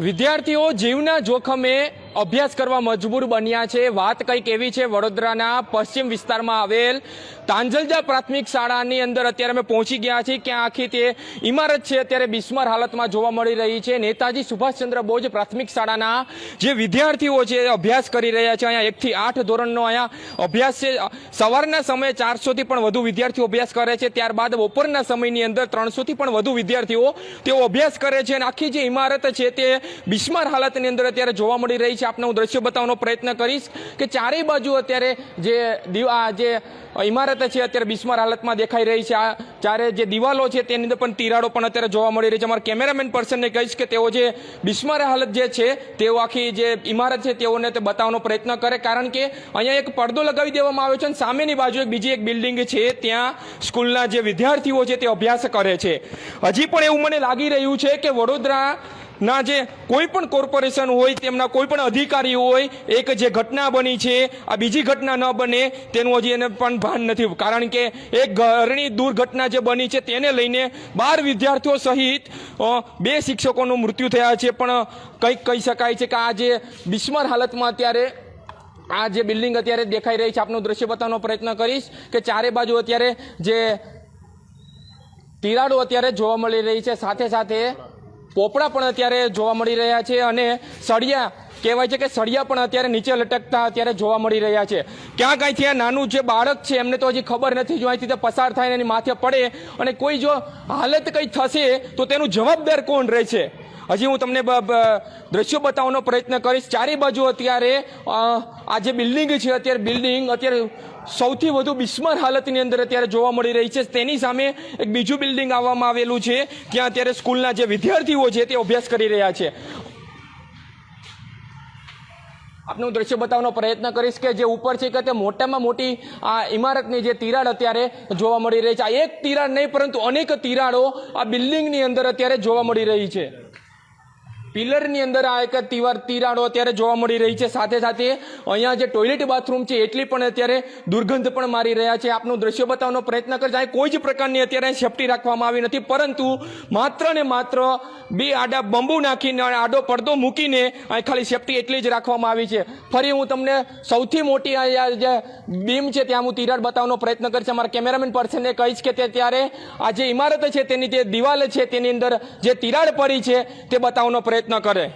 વિદ્યાર્થીઓ જીવના જોખમે અભ્યાસ કરવા મજબૂર બન્યા છે. વાત કંઈક એવી છે, વડોદરાના પશ્ચિમ વિસ્તારમાં આવેલ તાંજલજા પ્રાથમિક શાળાની અંદર અત્યારે અમે પહોંચી ગયા છીએ. ક્યાં આખી તે ઇમારત છે, અત્યારે બિસ્માર હાલતમાં જોવા મળી રહી છે. નેતાજી સુભાષચંદ્ર બોઝ પ્રાથમિક શાળાના જે વિદ્યાર્થીઓ છે અભ્યાસ કરી રહ્યા છે. અહીંયા એકથી આઠ ધોરણનો અહીંયા અભ્યાસ છે. સવારના સમયે ચારસોથી પણ વધુ વિદ્યાર્થીઓ અભ્યાસ કરે છે. ત્યારબાદ બપોરના સમયની અંદર ત્રણસોથી પણ વધુ વિદ્યાર્થીઓ તેઓ અભ્યાસ કરે છે. અને આખી જે ઇમારત છે, તે બિસ્માર હાલતની અંદર અત્યારે જોવા મળી રહી છે. આપને હું દ્રશ્ય બતાવવાનો પ્રયત્ન કરીશ કે ચારેય બાજુ અત્યારે જે દીવા જે ઇમારત છે અત્યારે બિસ્માર હાલતમાં દેખાઈ રહી છે. આ ચારે જે દિવાલો છે તેની અંદર પણ તિરાડો પણ અત્યારે જોવા મળી રહી છે. અમારા કેમેરામેન પર્સનને કહીશ કે તેઓ જે બિસ્માર હાલત જે છે, તેઓ આખી જે ઇમારત છે તેઓને તે બતાવવાનો પ્રયત્ન કરે. કારણ કે અહીંયા એક પડદો લગાવી દેવામાં આવ્યો છે અને સામેની બાજુ એક બીજી એક બિલ્ડિંગ છે. ત્યાં સ્કૂલના જે વિદ્યાર્થીઓ છે તે અભ્યાસ કરે છે. હજી પણ એવું મને લાગી રહ્યું છે કે વડોદરા ના જે કોઈ પણ કોર્પોરેશન હોય, તેમના કોઈ પણ અધિકારી હોય, એક જે ઘટના બની છે, આ બીજી ઘટના ન બને, તેનું હજી એને પણ ભાન નથી. કારણ કે એક ઘરની દુર્ઘટના જે બની છે, તેને લઈને બાર વિદ્યાર્થીઓ સહિત બે શિક્ષકોનું મૃત્યુ થયા છે. પણ કંઈક કહી શકાય છે કે આ જે બિસ્મર હાલતમાં અત્યારે આ જે બિલ્ડિંગ અત્યારે દેખાઈ રહી છે, આપનું દ્રશ્ય બતાવવાનો પ્રયત્ન કરીશ કે ચારે બાજુ અત્યારે જે તિરાડો અત્યારે જોવા મળી રહી છે. સાથે સાથે પોપડા પણ અત્યારે જોવા મળી રહ્યા છે અને સળિયા, કહેવાય છે કે સળિયા પણ અત્યારે નીચે લટકતા અત્યારે જોવા મળી રહ્યા છે. ક્યાં કાંઈથી આ નાનું જે બાળક છે, એમને તો હજી ખબર નથી, જો અહીંથી તે પસાર થાય એની માથે પડે, અને કોઈ જો હાલત કંઈ થશે, તો તેનું જવાબદાર કોણ રહેશે? હજી હું તમને દ્રશ્યો બતાવવાનો પ્રયત્ન કરીશ. ચારે બાજુ અત્યારે આ જે બિલ્ડિંગ છે, અત્યારે બિલ્ડિંગ, અત્યારે સૌથી વધુ બિસ્મર હાલતની અંદર અત્યારે જોવા મળી રહી છે. તેની સામે એક બીજું બિલ્ડિંગ આવવામાં આવેલું છે ત્યાં અત્યારે સ્કૂલના જે વિદ્યાર્થીઓ છે તે અભ્યાસ કરી રહ્યા છે. આપને દ્રશ્ય બતાવવાનો પ્રયત્ન કરીશ કે જે ઉપર છે કે તે મોટામાં મોટી આ ઇમારતની જે તિરાડ અત્યારે જોવા મળી રહી છે. આ એક તિરાડ નહીં, પરંતુ અનેક તિરાડો આ બિલ્ડિંગની અંદર અત્યારે જોવા મળી રહી છે. પિલરની અંદર આ એક તિવાર તિરાડો અત્યારે જોવા મળી રહી છે. સાથે સાથે અહીંયા જે ટોયલેટ બાથરૂમ છે, એટલી પણ અત્યારે દુર્ગંધ પણ મારી રહ્યા છે. આપનું દ્રશ્ય બતાવવાનો પ્રયત્ન કરે છે કોઈ જ પ્રકારની અત્યારે સેફટી રાખવામાં આવી નથી. પરંતુ માત્ર ને માત્ર બે આડા બંબુ નાખીને આડો પડદો મૂકીને અહીં ખાલી સેફટી એટલી જ રાખવામાં આવી છે. ફરી હું તમને સૌથી મોટી આ જે બીમ છે, ત્યાં હું તિરાડ બતાવવાનો પ્રયત્ન કરીશ. અમારા કેમેરામેન પર્સનને કહીશ કે તે ત્યારે આ જે ઇમારત છે, તેની જે દિવાલ છે, તેની અંદર જે તિરાડ પડી છે, તે બતાવવાનો પ્રયત્ન કરે.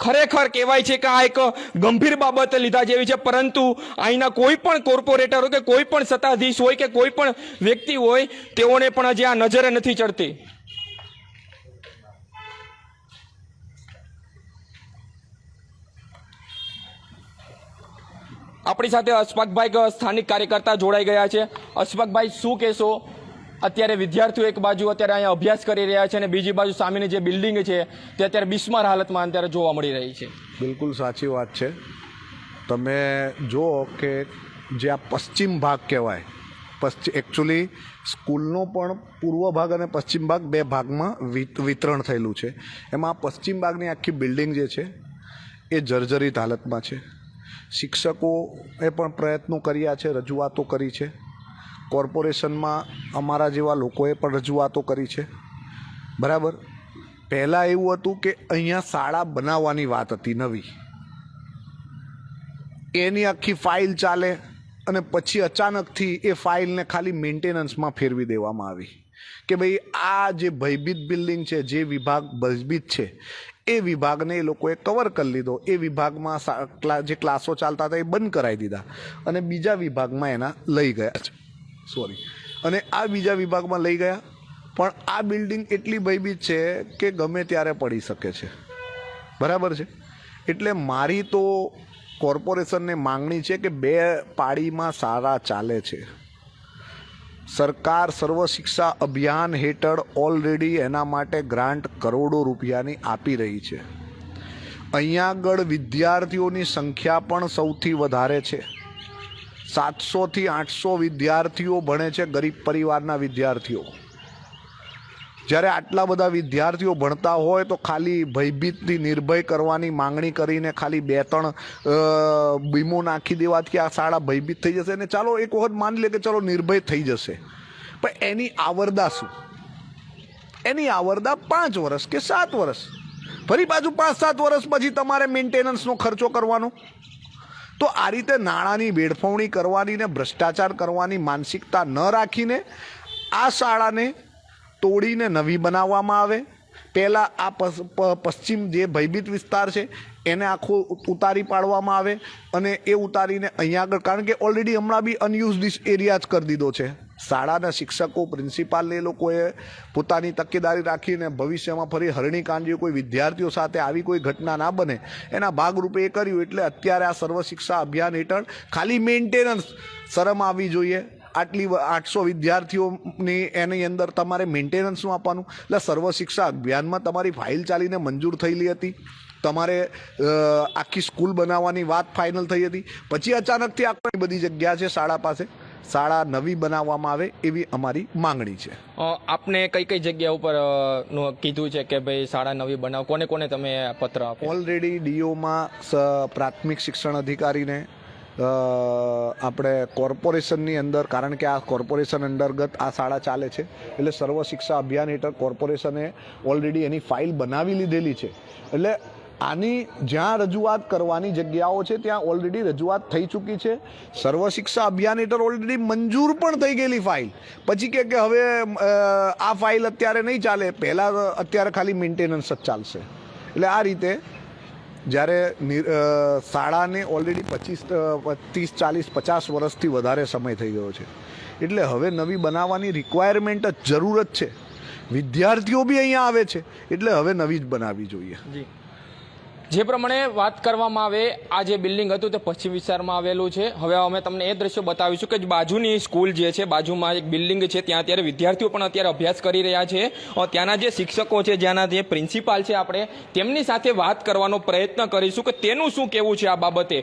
ખરેખર કહેવાય છે કે આ એક ગંભીર બાબત લીધા જેવી છે, પરંતુ અહીંના કોઈ પણ કોર્પોરેટરો કે કોઈ પણ સત્તાધીશ હોય કે કોઈ પણ વ્યક્તિ હોય, તેઓને પણ હજી આ નજરે નથી ચડતી. આપણી સાથે અશફાકભાઈ સ્થાનિક કાર્યકર્તા જોડાઈ ગયા છે. અશફાકભાઈ, શું કહેશો? અત્યારે વિદ્યાર્થીઓ એક બાજુ અત્યારે અહીંયા અભ્યાસ કરી રહ્યા છે અને બીજી બાજુ સામેની જે બિલ્ડિંગ છે તે અત્યારે બિસ્માર હાલતમાં અત્યારે જોવા મળી રહી છે. બિલકુલ સાચી વાત છે. તમે જુઓ કે જે આ પશ્ચિમ ભાગ કહેવાય પશ્ચિમ એકચ્યુઅલી સ્કૂલનો પણ પૂર્વ ભાગ અને પશ્ચિમ ભાગ બે ભાગમાં વિત- વિતરણ થયેલું છે. એમાં પશ્ચિમ ભાગની આખી બિલ્ડિંગ જે છે, એ જર્જરિત હાલતમાં છે. શિક્ષકોએ પણ પ્રયત્નો કર્યા છે, રજૂઆતો કરી છે. કોર્પોરેશનમાં અમારા જેવા લોકોએ પણ રજૂઆતો કરી છે. બરાબર? પહેલાં એવું હતું કે અહીંયા શાળા બનાવવાની વાત હતી નવી. એની આખી ફાઇલ ચાલે અને પછી અચાનકથી એ ફાઇલને ખાલી મેન્ટેનન્સમાં ફેરવી દેવામાં આવી. કે ભાઈ, આ જે ભયભીત બિલ્ડિંગ છે, જે વિભાગ ભયભીત છે, એ વિભાગને એ લોકોએ કવર કરી લીધો. એ વિભાગમાં જે ક્લાસો ચાલતા હતા એ બંધ કરાવી દીધા અને બીજા વિભાગમાં એના લઈ ગયા છે. સોરી અને આ બીજા વિભાગમાં લઈ ગયા. પણ આ બિલ્ડિંગ એટલી ભયભીત છે કે ગમે ત્યારે પડી શકે છે. બરાબર છે? એટલે મારી તો કોર્પોરેશનને માંગણી છે કે બે પાળીમાં સારા ચાલે છે. સરકાર સર્વ શિક્ષા અભિયાન હેઠળ ઓલરેડી એના માટે ગ્રાન્ટ કરોડો રૂપિયાની આપી રહી છે. અહીંયા આગળ વિદ્યાર્થીઓની સંખ્યા પણ સૌથી વધારે છે. સાતસોથી આઠસો વિદ્યાર્થીઓ ભણે છે ગરીબ પરિવારના વિદ્યાર્થીઓ. જ્યારે આટલા બધા વિદ્યાર્થીઓ ભણતા હોય તો ખાલી ભયભીતથી નિર્ભય કરવાની માંગણી કરીને ખાલી બે ત્રણ બીમો નાખી દેવાથી આ શાળા ભયભીત થઈ જશે. અને ચાલો એક વખત માની લે કે ચાલો નિર્ભય થઈ જશે. પણ એની આવરદા શું? એની આવરદા પાંચ વર્ષ કે સાત વર્ષ ફરી પાછું પાંચ સાત વર્ષ પછી તમારે મેન્ટેનન્સનો ખર્ચો કરવાનો? તો આ રીતે નાણાંની વેડફવણી કરવાની ને ભ્રષ્ટાચાર કરવાની માનસિકતા ન રાખીને આ શાળાને તોડીને નવી બનાવવામાં આવે. પહેલાં આ પશ્ચિમ જે ભયભીત વિસ્તાર છે, એને આખો ઉતારી પાડવામાં આવે અને એ ઉતારીને અહીંયા આગળ, કારણ કે ઓલરેડી હમણાં બી અનયુઝ એરિયા જ કરી દીધો છે. શાળાના શિક્ષકો, પ્રિન્સિપાલને એ લોકોએ પોતાની તકેદારી રાખીને ભવિષ્યમાં ફરી હરણીકાંડ જેવી કોઈ વિદ્યાર્થીઓ સાથે આવી કોઈ ઘટના ના બને. એના ભાગરૂપે એ કર્યું એટલે અત્યારે આ સર્વ શિક્ષા અભિયાન હેઠળ ખાલી મેન્ટેનન્સ શરમ આવવી જોઈએ. આટલી આઠસો વિદ્યાર્થીઓની એની અંદર તમારે મેન્ટેનન્સનું આપવાનું. એટલે સર્વ શિક્ષા અભિયાનમાં તમારી ફાઇલ ચાલીને મંજૂર થયેલી હતી. તમારે આખી સ્કૂલ બનાવવાની વાત ફાઇનલ થઈ હતી. પછી અચાનકથી આ બધી જગ્યા છે શાળા પાસે. શાળા નવી બનાવવામાં આવે એવી અમારી માંગણી છે. આપને કઈ કઈ જગ્યા ઉપર કીધું છે કે ભાઈ શાળા નવી બનાવો? કોને કોને તમે પત્ર આપો? ઓલરેડી ડીઓમાં પ્રાથમિક શિક્ષણ અધિકારીને આપણે કોર્પોરેશનની અંદર કારણ કે આ કોર્પોરેશન અંતર્ગત આ શાળા ચાલે છે એટલે સર્વ શિક્ષા અભિયાન હેઠળ કોર્પોરેશને ઓલરેડી એની ફાઇલ બનાવી લીધેલી છે. એટલે આની જ્યાં રજૂઆત કરવાની જગ્યાઓ છે, ત્યાં ઓલરેડી રજૂઆત થઈ ચૂકી છે. સર્વ શિક્ષા અભિયાન હેઠળ ઓલરેડી મંજૂર પણ થઈ ગયેલી ફાઇલ પછી કે હવે આ ફાઇલ અત્યારે નહીં ચાલે. પહેલાં અત્યારે ખાલી મેન્ટેનન્સ જ ચાલશે. એટલે આ રીતે, જ્યારે શાળાને ઓલરેડી પચીસ ત્રીસ ચાલીસ, પચાસ વર્ષથી વધારે સમય થઈ ગયો છે. એટલે હવે નવી બનાવવાની રિક્વાયરમેન્ટ જ જરૂર જ છે. વિદ્યાર્થીઓ બી અહીંયા આવે છે. એટલે હવે નવી જ બનાવવી જોઈએ. જી. જે પ્રમાણે વાત કરવામાં આવે, આ જે બિલ્ડિંગ હતું તે પશ્ચિમ વિસ્તારમાં આવેલું છે. હવે અમે તમને એ દ્રશ્યો બતાવીશું કે બાજુની સ્કૂલ જે છે, બાજુમાં એક બિલ્ડિંગ છે, ત્યાં અત્યારે વિદ્યાર્થીઓ પણ અત્યારે અભ્યાસ કરી રહ્યા છે ત્યાંના જે શિક્ષકો છે, જ્યાંના જે પ્રિન્સિપાલ છે આપણે, તેમની સાથે વાત કરવાનો પ્રયત્ન કરીશું કે તેનું શું કહેવું છે આ બાબતે.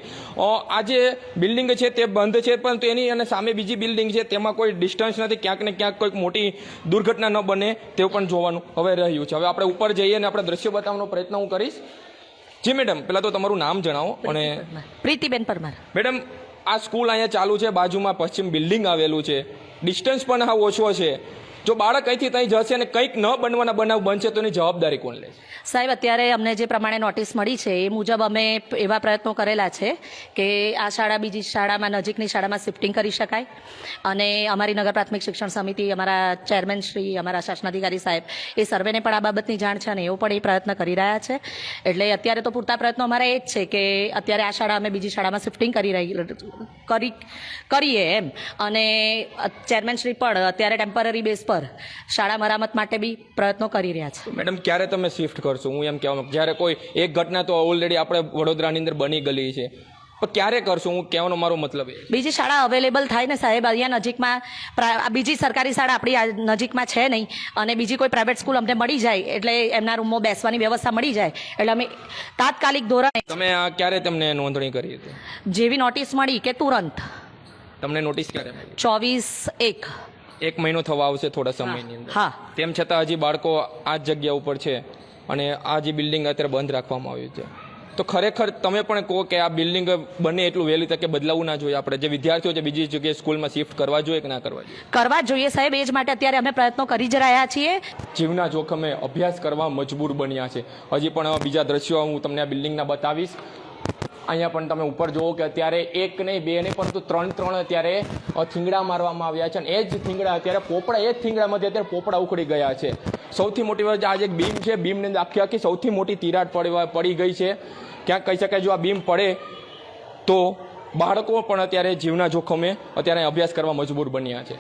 આ જે બિલ્ડિંગ છે તે બંધ છે, પરંતુ એની અને સામે બીજી બિલ્ડિંગ છે, તેમાં કોઈ ડિસ્ટન્સ નથી, ક્યાંક ને ક્યાંક કોઈક મોટી દુર્ઘટના ન બને તેવું પણ જોવાનું હવે રહ્યું છે. હવે આપણે ઉપર જઈએ અને આપણે દ્રશ્યો બતાવવાનો પ્રયત્ન હું કરીશ. જી મેડમ પેલા તો તમારું નામ જણાવો અને પ્રીતિબેન પરમાર. મેડમ આ સ્કૂલ અહીંયા ચાલુ છે બાજુમાં પશ્ચિમ બિલ્ડિંગ આવેલું છે. ડિસ્ટન્સ પણ હા ઓછો છે. જો બાળક અહીંથી ત્યાં જશે અને કંઈક ન બનવાના બનાવ બનશે, તો એની જવાબદારી કોણ લે સાહેબ, અત્યારે અમને જે પ્રમાણે નોટિસ મળી છે, એ મુજબ અમે એવા પ્રયત્નો કરેલા છે કે આ શાળા બીજી શાળામાં, નજીકની શાળામાં શિફ્ટિંગ કરી શકાય. અને અમારી નગર પ્રાથમિક શિક્ષણ સમિતિ, અમારા ચેરમેન શ્રી, અમારા શાસનાધિકારી સાહેબ, એ સર્વેને પણ આ બાબતની જાણ છે અને એવો પણ એ પ્રયત્ન કરી રહ્યા છે. એટલે અત્યારે તો પૂરતા પ્રયત્નો અમારા એ જ છે કે અત્યારે આ શાળા અમે બીજી શાળામાં શિફ્ટિંગ કરી રહી, કરી, કરીએ એમ. અને ચેરમેન શ્રી પણ અત્યારે ટેમ્પરરી બેઝ પર શાળા મરામત માટે બી પ્રયત્નો કરી રહ્યા છે. મેડમ ક્યારે તમે શિફ્ટ કરશો? હું એમ કહેવા માંગુ જ્યારે કોઈ એક ઘટના તો ઓલરેડી આપણે વડોદરાની અંદર બની ગયેલી છે. પણ ક્યારે કરશું? હું કહેવાનો મારો મતલબ બીજી શાળા અવેલેબલ થાય ને સાહેબ અહીંયા નજીકમાં પ્રા- આ બીજી સરકારી શાળા આપણી નજીકમાં છે નહીં અને બીજી કોઈ પ્રાઇવેટ સ્કૂલ અમને મળી જાય એટલે એમના રૂમમાં બેસવાની વ્યવસ્થા મળી જાય એટલે અમે તાત્કાલિક ધોરણે તમે ક્યારે તમને નોંધણી કરી હતી? જેવી નોટિસ મળી કે તુરંત. તમને નોટિસ ક્યારે ચોવીસ એક. એક મહિનો થવા આવશે થોડા સમયની અંદર. હા. તેમ છતાં હજી બાળકો આ જ જગ્યા ઉપર છે અને આ જે બિલ્ડિંગ અત્યારે બંધ રાખવામાં આવ્યું છે. તો ખરેખર તમે પણ કહો કે આ બિલ્ડિંગ બને એટલું વહેલી તકે બદલાવવું ના જોઈએ આપણે. જે વિદ્યાર્થીઓ છે બીજી જગ્યાએ સ્કૂલમાં શિફ્ટ કરવા જોઈએ કે ના કરવા જોઈએ? કરવા જોઈએ સાહેબ એ જ માટે અત્યારે અમે પ્રયત્નો કરી જ રહ્યા છીએ. જીવના જોખમે અભ્યાસ કરવા મજબૂર બન્યા છે. હજી પણ બીજા દ્રશ્યો હું તમને આ બિલ્ડિંગના બતાવીશ. અહીંયા પણ તમે ઉપર જુઓ કે અત્યારે એક નહીં, બે નહીં, પરંતુ ત્રણ ત્રણ અત્યારે થીંગડા મારવામાં આવ્યા છે અને એ જ થીંગડા અત્યારે પોપડા, એ જ થીંગડામાંથી અત્યારે પોપડા ઉખડી ગયા છે. સૌથી મોટી વાત આ જે બીમ છે, બીમની આખી આખી સૌથી મોટી તિરાડ પડી ગઈ છે. ક્યાંક કહી શકાય જો આ બીમ પડે તો બાળકો પણ અત્યારે જીવના જોખમે અત્યારે અભ્યાસ કરવા મજબૂર બન્યા છે.